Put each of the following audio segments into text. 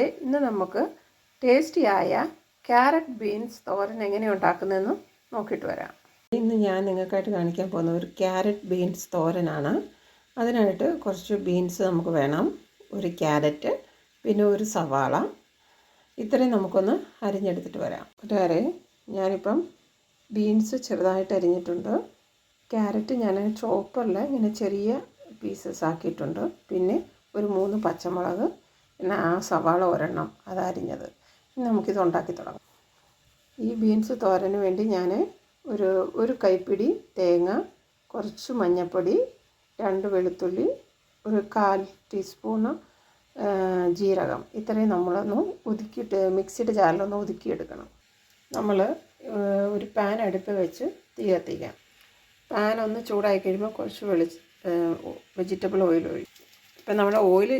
കൂട്ടുകാരെ ഇന്ന് നമുക്ക് ടേസ്റ്റിയായ ക്യാരറ്റ് ബീൻസ് തോരൻ എങ്ങനെ ഉണ്ടാക്കുന്നതെന്ന് നോക്കിയിട്ട് വരാം. ഇന്ന് ഞാൻ നിങ്ങൾക്കായിട്ട് കാണിക്കാൻ പോകുന്ന ഒരു ക്യാരറ്റ് ബീൻസ് തോരനാണ്. അതിനായിട്ട് കുറച്ച് ബീൻസ് നമുക്ക് വേണം. ഒരു ക്യാരറ്റ് പിന്നെ ഒരു സവാള. ഇത്രയും നമുക്കൊന്ന് അരിഞ്ഞെടുത്തിട്ട് വരാം. കൂട്ടുകാരെ ഞാനിപ്പം ബീൻസ് ചെറുതായിട്ട് അരിഞ്ഞിട്ടുണ്ട്. ക്യാരറ്റ് ഞാൻ ചോപ്പറിൽ ഇങ്ങനെ ചെറിയ പീസസ് ആക്കിയിട്ടുണ്ട്. പിന്നെ ഒരു മൂന്ന് പച്ചമുളക് പിന്നെ ആ സവാള ഒരെണ്ണം അത് അരിഞ്ഞത് ഇനി നമുക്കിത് ഉണ്ടാക്കി തുടങ്ങാം. ഈ ബീൻസ് തോരന് വേണ്ടി ഞാൻ ഒരു ഒരു കൈപ്പിടി തേങ്ങ കുറച്ച് മഞ്ഞൾപ്പൊടി രണ്ട് വെളുത്തുള്ളി ഒരു കാൽ ടീസ്പൂണ് ജീരകം. ഇത്രയും നമ്മളൊന്ന് ഒതുക്കിയിട്ട് മിക്സിയുടെ ജാറിലൊന്ന് ഒതുക്കിയെടുക്കണം. നമ്മൾ ഒരു പാൻ അടുപ്പ് വെച്ച് തീ കത്തിക്കാം. പാൻ ഒന്ന് ചൂടായി കഴിയുമ്പോൾ കുറച്ച് വെളി വെജിറ്റബിൾ ഓയിൽ ഒഴിക്കും. ഇപ്പം നമ്മുടെ ഓയിൽ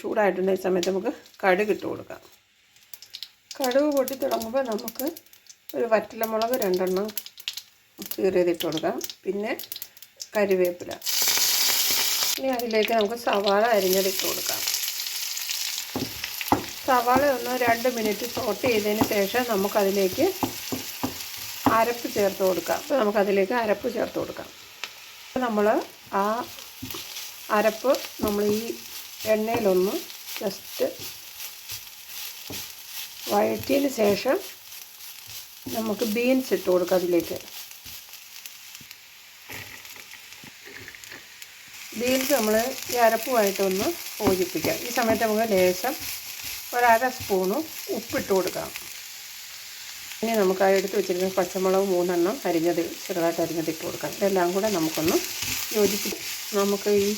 ചൂടായിട്ടുണ്ട് ഈ സമയത്ത് നമുക്ക് കടുക് ഇട്ട് കൊടുക്കാം. കടുക് പൊട്ടി തുടങ്ങുമ്പോൾ നമുക്ക് ഒരു വറ്റലമുളക് രണ്ടെണ്ണം കീറിയതിട്ട് കൊടുക്കാം. പിന്നെ കരിവേപ്പില. ഇനി അതിലേക്ക് നമുക്ക് സവാള അരിഞ്ഞതിട്ട് കൊടുക്കാം. സവാള ഒന്ന് രണ്ട് മിനിറ്റ് സോട്ട് ചെയ്തതിന് ശേഷം നമുക്കതിലേക്ക് അരപ്പ് ചേർത്ത് കൊടുക്കാം. അപ്പോൾ നമുക്കതിലേക്ക് അരപ്പ് ചേർത്ത് കൊടുക്കാം. നമ്മൾ ആ അരപ്പ് നമ്മൾ ഈ എണ്ണയിലൊന്ന് ജസ്റ്റ് വഴറ്റിയതിന് ശേഷം നമുക്ക് ബീൻസ് ഇട്ട് കൊടുക്കാം അതിലേക്ക്. ബീൻസ് നമ്മൾ ഈ അരപ്പുമായിട്ടൊന്ന് യോജിപ്പിക്കാം. ഈ സമയത്ത് നമുക്ക് ലേശം ഒരര സ്പൂണ് ഉപ്പിട്ട് കൊടുക്കാം. ഇനി നമുക്ക് ആ എടുത്ത് വെച്ചിരുന്ന പച്ചമുളക് മൂന്നെണ്ണം അരിഞ്ഞത് ചെറുതായിട്ട് അരിഞ്ഞത് ഇട്ട് കൊടുക്കാം. ഇതെല്ലാം കൂടെ നമുക്കൊന്ന് യോജിപ്പിക്കാം. നമുക്ക് ഈ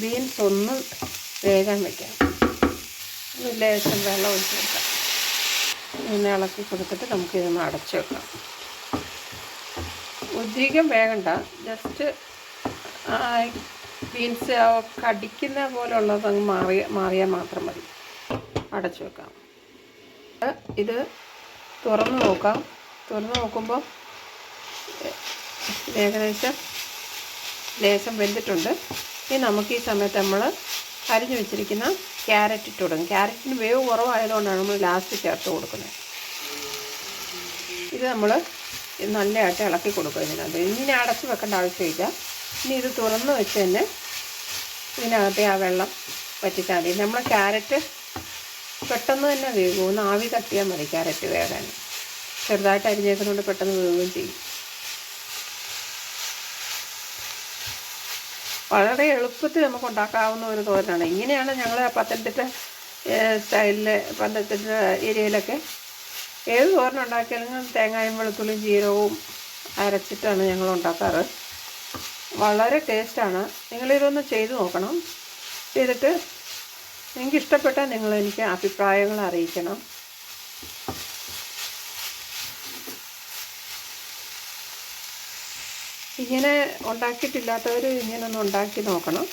ബീൻസ് ഒന്ന് വേകാൻ വയ്ക്കാം ലേശം വെള്ളം ഒഴിച്ച് കൊടുക്കാം. ഇങ്ങനെ ഇളക്കി കൊടുത്തിട്ട് നമുക്ക് ഇതൊന്ന് അടച്ചു വെക്കാം. അധികം വേഗണ്ട. ജസ്റ്റ് ബീൻസ് കടിക്കുന്ന പോലുള്ളത് അങ്ങ് മാറി മാറിയാൽ മാത്രം മതി. അടച്ചു വെക്കാം. ഇത് തുറന്ന് നോക്കാം. തുറന്ന് നോക്കുമ്പോൾ ഏകദേശം ലേശം വെന്തിട്ടുണ്ട്. ഇനി നമുക്ക് ഈ സമയത്ത് നമ്മൾ അരിഞ്ഞു വെച്ചിരിക്കുന്ന ക്യാരറ്റ് ഇട്ട് കൊടുക്കും ക്യാരറ്റിന് വേവ് കുറവായതുകൊണ്ടാണ് നമ്മൾ ലാസ്റ്റ് ചേർത്ത് കൊടുക്കുന്നത്. ഇത് നമ്മൾ നല്ലതായിട്ട് ഇളക്കി കൊടുക്കും ഇതിനകത്ത്. ഇനി അടച്ച് വെക്കേണ്ട ആവശ്യമില്ല. ഇനി ഇത് തുറന്ന് വെച്ച് തന്നെ ഇതിനകത്തെ ആ വെള്ളം വറ്റിച്ചാൽ മതി. നമ്മൾ ക്യാരറ്റ് പെട്ടെന്ന് തന്നെ വേകുമെന്ന് ആവി തട്ടിയാൽ മതി ക്യാരറ്റ് വേകാൻ. ചെറുതായിട്ട് അരിഞ്ഞേക്കുന്നതുകൊണ്ട് പെട്ടെന്ന് വേവുകയും ചെയ്യും. വളരെ എളുപ്പത്തിൽ നമുക്ക് ഉണ്ടാക്കാവുന്ന ഒരു തോരനാണ്. ഇങ്ങനെയാണ് ഞങ്ങൾ പത്തനംതിട്ട സ്റ്റൈലിൽ പത്തനംതിട്ട ഏരിയയിലൊക്കെ ഏത് തോരൻ ഉണ്ടാക്കിയാലും തേങ്ങായും വെളുത്തുള്ളിയും ജീരകവും അരച്ചിട്ടാണ് ഞങ്ങൾ ഉണ്ടാക്കാറ്. വളരെ ടേസ്റ്റാണ്. നിങ്ങളിതൊന്ന് ചെയ്ത് നോക്കണം. ചെയ്തിട്ട് നിങ്ങൾക്ക് ഇഷ്ടപ്പെട്ടാൽ നിങ്ങൾ എനിക്ക് അഭിപ്രായങ്ങൾ അറിയിക്കണം. ഇങ്ങനെ ഉണ്ടാക്കിയിട്ടില്ലാത്തവർ ഇങ്ങനെ ഒന്ന് ഉണ്ടാക്കി നോക്കണം.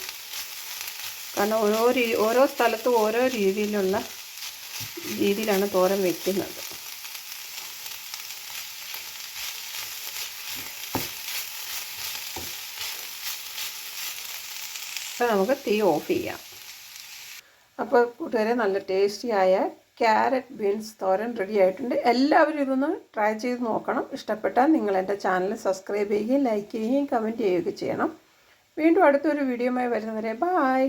കാരണം ഓരോ ഓരോ സ്ഥലത്തും ഓരോ രീതിയിലുള്ള രീതിയിലാണ് തോരൻ വെക്കുന്നത്. അപ്പോൾ നമുക്ക് തീ ഓഫ് ചെയ്യാം. അപ്പോൾ കൂട്ടുകാരെ നല്ല ടേസ്റ്റിയായ ക്യാരറ്റ് ബീൻസ് തോരൻ റെഡി ആയിട്ടുണ്ട്. എല്ലാവരും ഇതൊന്ന് ട്രൈ ചെയ്ത് നോക്കണം. ഇഷ്ടപ്പെട്ടാൽ നിങ്ങൾ എന്റെ ചാനൽ സബ്സ്ക്രൈബ് ചെയ്യുകയും ലൈക്ക് ചെയ്യുകയും കമന്റ് ചെയ്യുകയും ചെയ്യണം. വീണ്ടും അടുത്തൊരു വീഡിയോയുമായി വരുന്നവരെ ബായ്